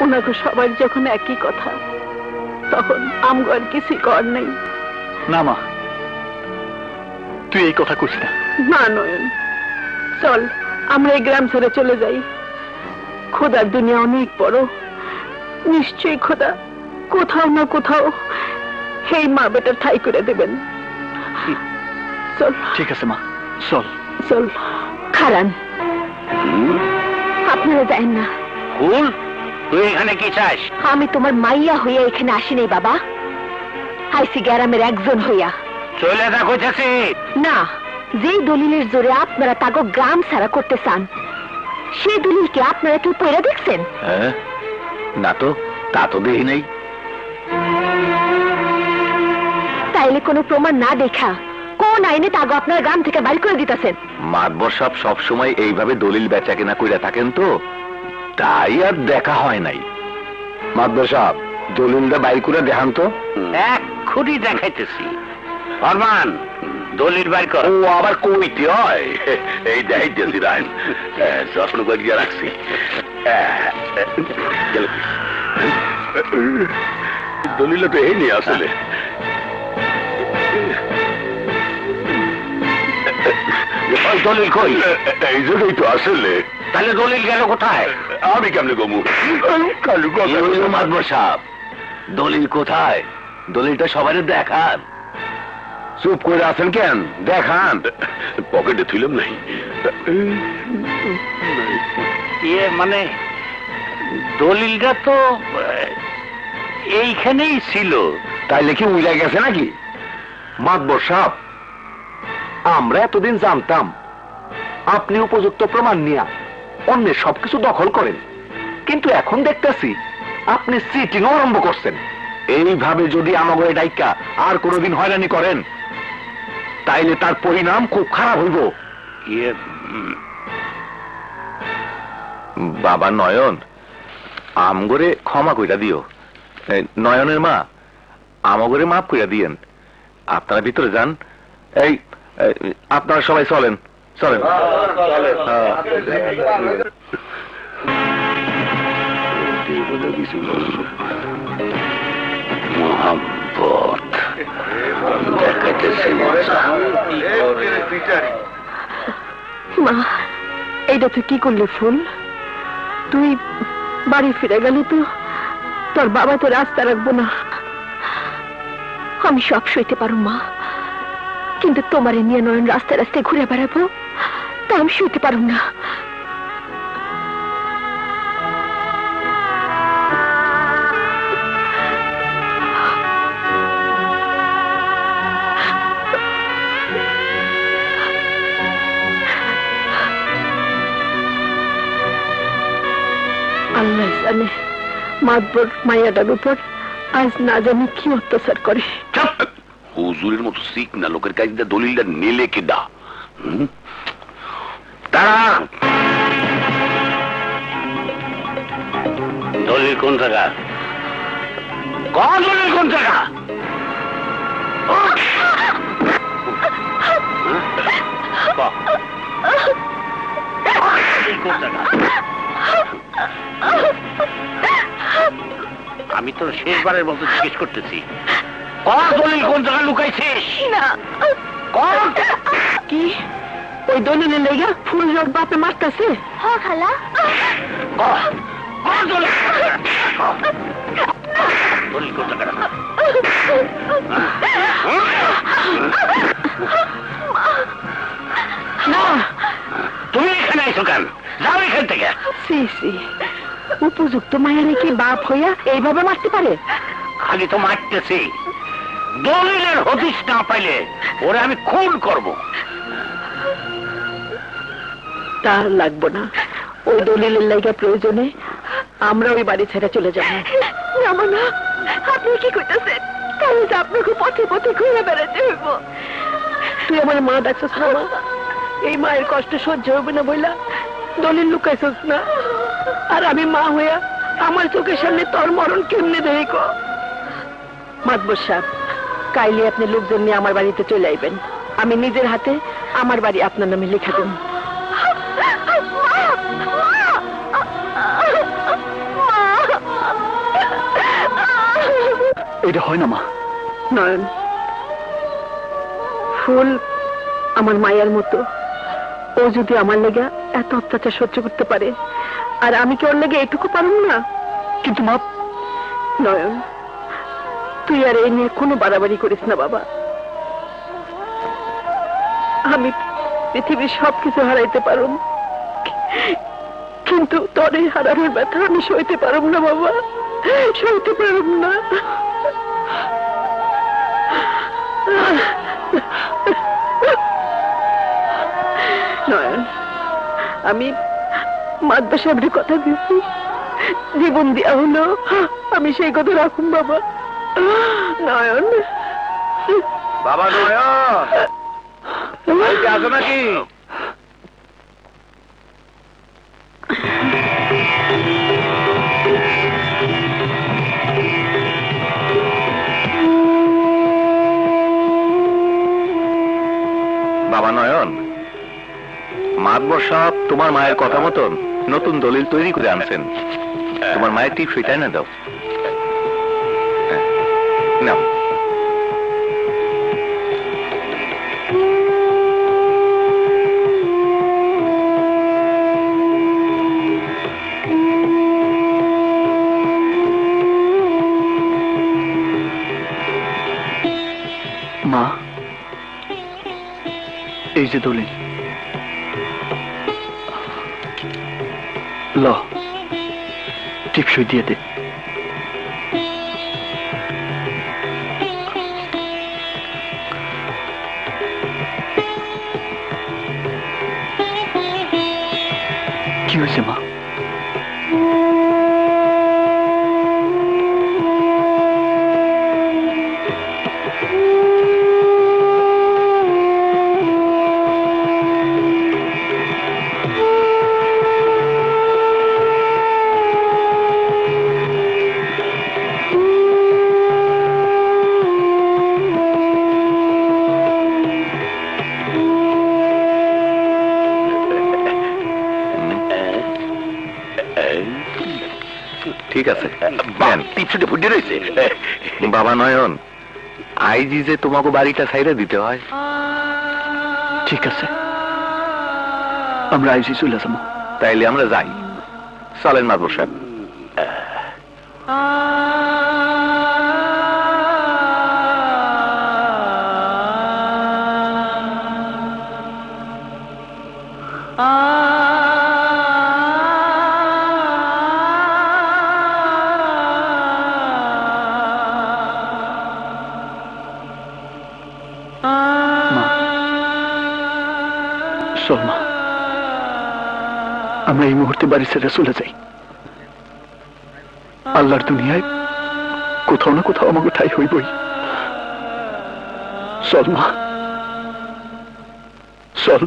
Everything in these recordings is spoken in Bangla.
ওনাকে সবার যখন একই কথা তখন আমগো আর কিছু কর নেই। না মা তুই এই কথা কইস না। না নয়ন চল আমরা এই গ্রাম ছেড়ে চলে যাই। খোদার দুনিয়া অনেক বড়। নিশ্চয়ই খোদা কোথাও না কোথাও সেই মা বেটার ঠাই করে দেবেন। চল। ঠিক আছে মা চল। চল। খারান আপনারা যায়েন না। ফুল? তুই এখানে কি চাস? আমি তোমার মাইয়া হইয়া এখানে আসিনি বাবা। আইসি গ্যারামের একজন হইয়া। চলে দেখো চাষি না যেই দলিলের জোরে আপনারা তাগো গ্রাম সারা করতে চান সেই দলিলকে আপনারা পড়ে দেখছেন? হ্যাঁ না তো তা তো দেখি নেই। তাইলে কোনো প্রমাণ না দেখা কোন আইনে তাগো আপনার গ্রাম থেকে বাইর করে দিতেছেন? মাতবর সব সব সময় এইভাবে দলিল বেচা কেনা কইরা থাকেন তো। তাই আর দেখা হয় নাই। মাতবর সাহেব দলিলটা বাই করে দেখান তো। এক্ষুনি দেখাইতেছি। ফরমান দলিল বাইর কর। ও আবার কইতে হয়। এই দেখাইতেছি রায়ন যত্ন করিয়া রাখছি। দলিল তো এই নিয়ে আসলে। দলিল কই? এই জন্যই তো আসলে। তাহলে দলিল গেল কোথায়? আমি কেমনে কমু কালু মাতবর সাহেব দলিল কোথায়? দলিলটা সবাই দেখান। চুপ করে আছেন কেন? দেখান। পকেটে থুইলাম নাই। ইয়ে মানে দলিলটা তো এইখানেই ছিল। তাইলে কি উইলা গেছে নাকি? মাতবর সাহেব আমরা এতদিন জানতাম আপনি উপযুক্ত প্রমাণ নিয়া অন্যের সবকিছু দখল করেন। কিন্তু এখন দেখতেছি আপনি সিটিং আরম্ভ করছেন। এইভাবে যদি আমাকে ডাইকা আর কোনোদিন হয়রানি করেন তাইলে তার পরিণাম খুব খারাপ হইব। ইয়ে বাবা নয়ন আমগরে ক্ষমা কইরা দিও। নয়নের মা আমগরে মাফ কইরা দিয়েন। আপনারা ভিতরে যান। এই, আপনারা সবাই চলেন। চলেন। হ্যাঁ। মোহাম্মত মজা মা এইটা তুই কি করলি ফুল? তুই বাড়ি ফিরে গেলি তো? তোর বাবা তো রাস্তা রাখব না। আমি সব সইতে পারো মা। কিন্তু তোমার নিয়ে নয়ন রাস্তায় রাস্তায় ঘুরে বেড়াবো? তা আমি সইতে পারুম না। আল্লাহ জানে মাতবর মাইয়াটার উপর আজ না জানি কি অত্যাচার করে। হুজুরের মতো শিখ না, লোকের কাছে দলিলটা নেলে কেডা হুম? দলিল কোন জায়গা? কোন দলিল কোন জায়গা? দলিল কোন জায়গা? আমি তো শেষবারের মতো জিজ্ঞেস করতেছি। কর দলিল কোন জায়গায় লুকাইছিস? না। কর। কি? ওই দলিলের লেগা ফুল জট বাপে মারতেছে। হ খালা। না। তুমি এখানে আইছো কেন? যাও এখান থেকে। সি সি। উপযুক্ত মায়ের কি বাপ হইয়া এইভাবে মারতে পারে? খালি তো মারতেছি। দলিলের হদিস না পাইলে ওরে আমি খুন করব। তার লাগবো না। ওই দলিলের লাইগা প্রয়োজনে আমরা ওই বাড়ি ছেড়ে চলে যাব। না আপনি কি কইতেছেন? তাহলে তো আপনাকে পথে পথে ঘুরে বেড়াতে হইব। তুই আমার মা ডাকছিস না মা? এই মায়ের কষ্ট সহ্য হবে না বইলা দলিল লুকাইছস না। আর আমি মা হইয়া আমার চোখের সামনে তোর মরণ কেমনে মাতবর সাহেব কাইলে আপনি লোকজন নিয়ে আমার বাড়িতে চলে আইবেন। আমি নিজের হাতে আমার বাড়ি আপনার নামে লিখা দেব। এটা হয় না মা। নয়ন ফুল আমার মায়ের মতো। ও যদি আমার লেগে এত অত্যাচার সহ্য করতে পারে আর আমি কি ওর লেগে এটুকু পারুম না? কিন্তু মা নয়ন তুই আর এই নিয়ে কোনো বাড়াবাড়ি করিস না বাবা। আমি পৃথিবীর সবকিছু হারাইতে পারুম কিন্তু তোর এই হারানোর ব্যথা আমি সইতে পারুম না বাবা। সইতে পারুম না। নয়ন আমি মাদবা সাহেবের কথা দিয়েছি। জীবন দেওয়া হলো আমি সেই কথা রাখুন বাবা। নয়ন। বাবা নয়ন! আসো নাকি? মাতবর সাহেব তোমার মায়ের কথা মতন নতুন দলিল তৈরি করে আনছেন। তোমার মায়ের টিপ সেটাই না দাও। হ্যাঁ, নাও। মা এই যে দলিল। ল। টিপসই দিয়ে দে। কি হয়েছে মা? ঠিক আছে। পিছুটে ফুটে রয়েছে। বাবা নয়ন আইজি যে তোমাকে বাড়িটা সাইরে দিতে হয় ঠিক আছে। আমরা আইজি চলে যাব। তাইলে আমরা যাই। চলেন মাদবর সাহেব আমরা এই মুহূর্তে বাড়ি ছেড়ে চলে যাই। আল্লাহর দুনিয়ায় কোথাও না কোথাও আমাকে ঠাই হইবই। চল মা। চল।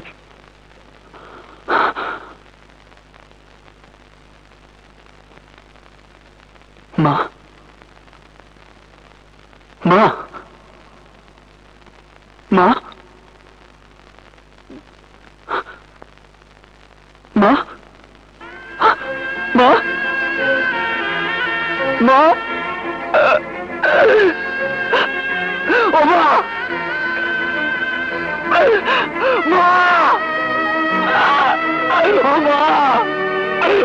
মা। মা। মা। মা মা ও মা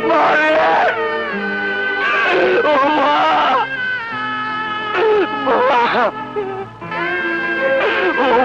মা রে ও মা মা